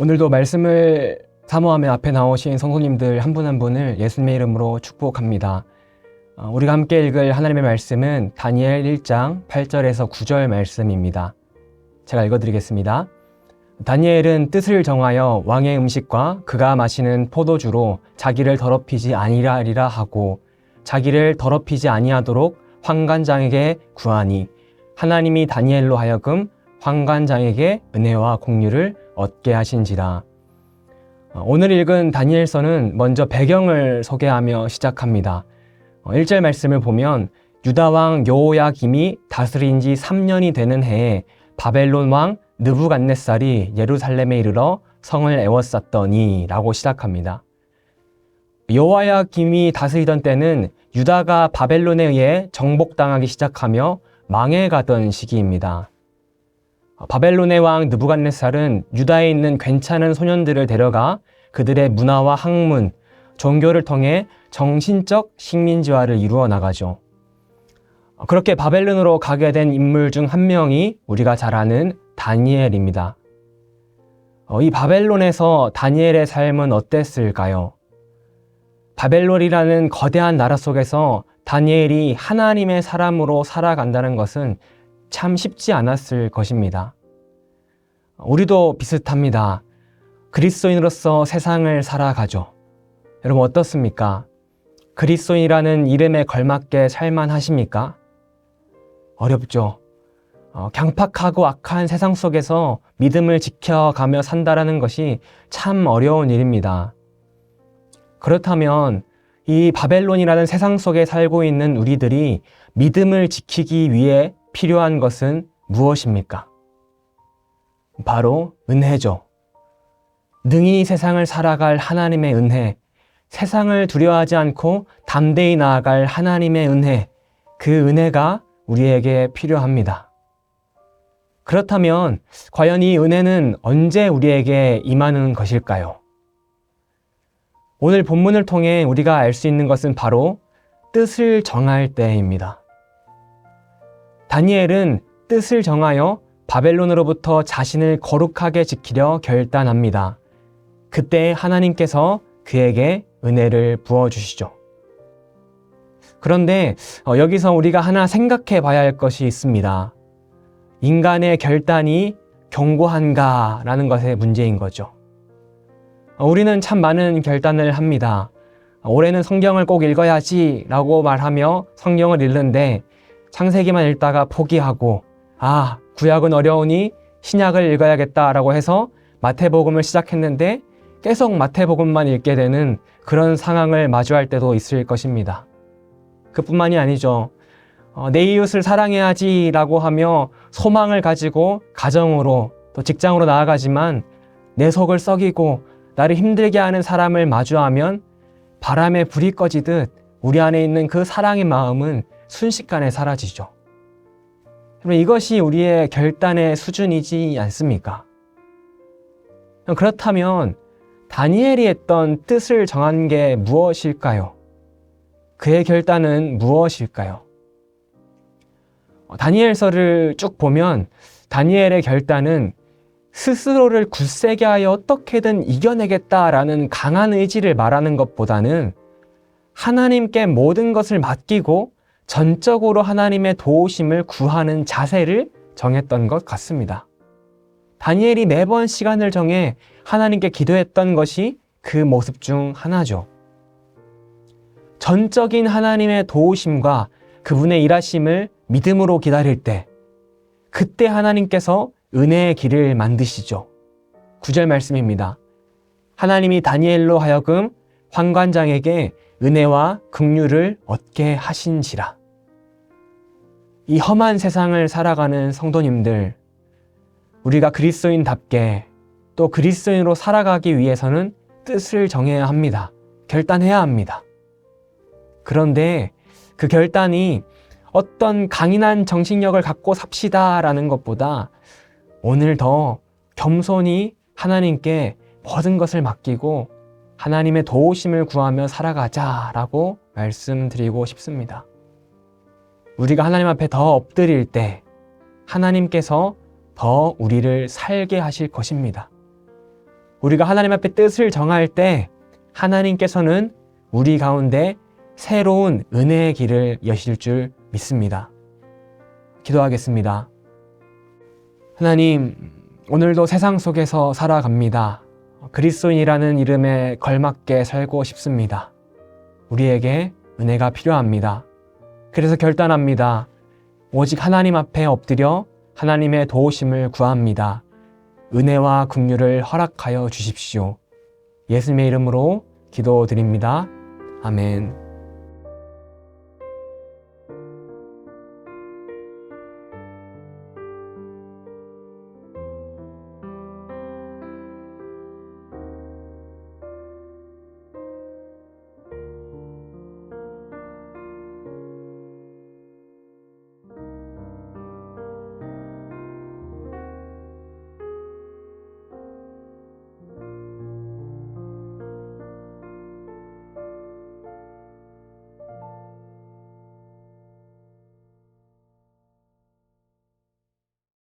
오늘도 말씀을 사모하며 앞에 나오신 성도님들 한 분 한 분을 예수님의 이름으로 축복합니다. 어, 우리가 함께 읽을 하나님의 말씀은 다니엘 1장 8절에서 9절 말씀입니다. 제가 읽어드리겠습니다. 다니엘은 뜻을 정하여 왕의 음식과 그가 마시는 포도주로 자기를 더럽히지 아니하리라 하고 자기를 더럽히지 아니하도록 황관장에게 구하니 하나님이 다니엘로 하여금 황관장에게 은혜와 공유를 얻게 하신지라. 어, 오늘 읽은 다니엘서는 먼저 배경을 소개하며 시작합니다. 1절 말씀을 보면 유다 왕 여호야김이 다스린 지 3년이 되는 해에 바벨론 왕 느부갓네살이 예루살렘에 이르러 성을 에워쌌더니 라고 시작합니다. 여호야김이 다스리던 때는 유다가 바벨론에 의해 정복당하기 시작하며 망해가던 시기입니다. 바벨론의 왕 느부갓네살은 유다에 있는 괜찮은 소년들을 데려가 그들의 문화와 학문, 종교를 통해 정신적 식민지화를 이루어 나가죠. 그렇게 바벨론으로 가게 된 인물 중 한 명이 우리가 잘 아는 다니엘입니다. 어, 이 바벨론에서 다니엘의 삶은 어땠을까요? 바벨론이라는 거대한 나라 속에서 다니엘이 하나님의 사람으로 살아간다는 것은 참 쉽지 않았을 것입니다. 우리도 비슷합니다. 그리스도인으로서 세상을 살아가죠. 여러분 어떻습니까? 그리스도인이라는 이름에 걸맞게 살만 하십니까? 어렵죠. 어, 강팍하고 악한 세상 속에서 믿음을 지켜가며 산다라는 것이 참 어려운 일입니다. 그렇다면 이 바벨론이라는 세상 속에 살고 있는 우리들이 믿음을 지키기 위해 필요한 것은 무엇입니까? 바로 은혜죠. 능히 세상을 살아갈 하나님의 은혜, 세상을 두려워하지 않고 담대히 나아갈 하나님의 은혜, 그 은혜가 우리에게 필요합니다. 그렇다면 과연 이 은혜는 언제 우리에게 임하는 것일까요? 오늘 본문을 통해 우리가 알 수 있는 것은 바로 뜻을 정할 때입니다. 다니엘은 뜻을 정하여 바벨론으로부터 자신을 거룩하게 지키려 결단합니다. 그때 하나님께서 그에게 은혜를 부어주시죠. 그런데 어, 여기서 우리가 하나 생각해 봐야 할 것이 있습니다. 인간의 결단이 견고한가라는 것의 문제인 거죠. 어, 우리는 참 많은 결단을 합니다. 올해는 성경을 꼭 읽어야지 라고 말하며 성경을 읽는데 창세기만 읽다가 포기하고 아, 구약은 어려우니 신약을 읽어야겠다라고 해서 마태복음을 시작했는데 계속 마태복음만 읽게 되는 그런 상황을 마주할 때도 있을 것입니다. 그뿐만이 아니죠. 어, 내 이웃을 사랑해야지라고 하며 소망을 가지고 가정으로 또 직장으로 나아가지만 내 속을 썩이고 나를 힘들게 하는 사람을 마주하면 바람에 불이 꺼지듯 우리 안에 있는 그 사랑의 마음은 순식간에 사라지죠. 이것이 우리의 결단의 수준이지 않습니까? 그렇다면 다니엘이 했던 뜻을 정한 게 무엇일까요? 그의 결단은 무엇일까요? 어, 다니엘서를 쭉 보면 다니엘의 결단은 스스로를 굳세게 하여 어떻게든 이겨내겠다라는 강한 의지를 말하는 것보다는 하나님께 모든 것을 맡기고 전적으로 하나님의 도우심을 구하는 자세를 정했던 것 같습니다. 다니엘이 매번 시간을 정해 하나님께 기도했던 것이 그 모습 중 하나죠. 전적인 하나님의 도우심과 그분의 일하심을 믿음으로 기다릴 때, 그때 하나님께서 은혜의 길을 만드시죠. 구절 말씀입니다. 하나님이 다니엘로 하여금 환관장에게 은혜와 긍휼을 얻게 하신지라. 이 험한 세상을 살아가는 성도님들, 우리가 그리스도인답게 또 그리스도인으로 살아가기 위해서는 뜻을 정해야 합니다. 결단해야 합니다. 그런데 그 결단이 어떤 강인한 정신력을 갖고 삽시다라는 것보다 오늘 더 겸손히 하나님께 모든 것을 맡기고 하나님의 도우심을 구하며 살아가자라고 말씀드리고 싶습니다. 우리가 하나님 앞에 더 엎드릴 때 하나님께서 더 우리를 살게 하실 것입니다. 우리가 하나님 앞에 뜻을 정할 때 하나님께서는 우리 가운데 새로운 은혜의 길을 여실 줄 믿습니다. 기도하겠습니다. 하나님, 오늘도 세상 속에서 살아갑니다. 그리스도인이라는 이름에 걸맞게 살고 싶습니다. 우리에게 은혜가 필요합니다. 그래서 결단합니다. 오직 하나님 앞에 엎드려 하나님의 도우심을 구합니다. 은혜와 긍휼을 허락하여 주십시오. 예수님의 이름으로 기도드립니다. 아멘.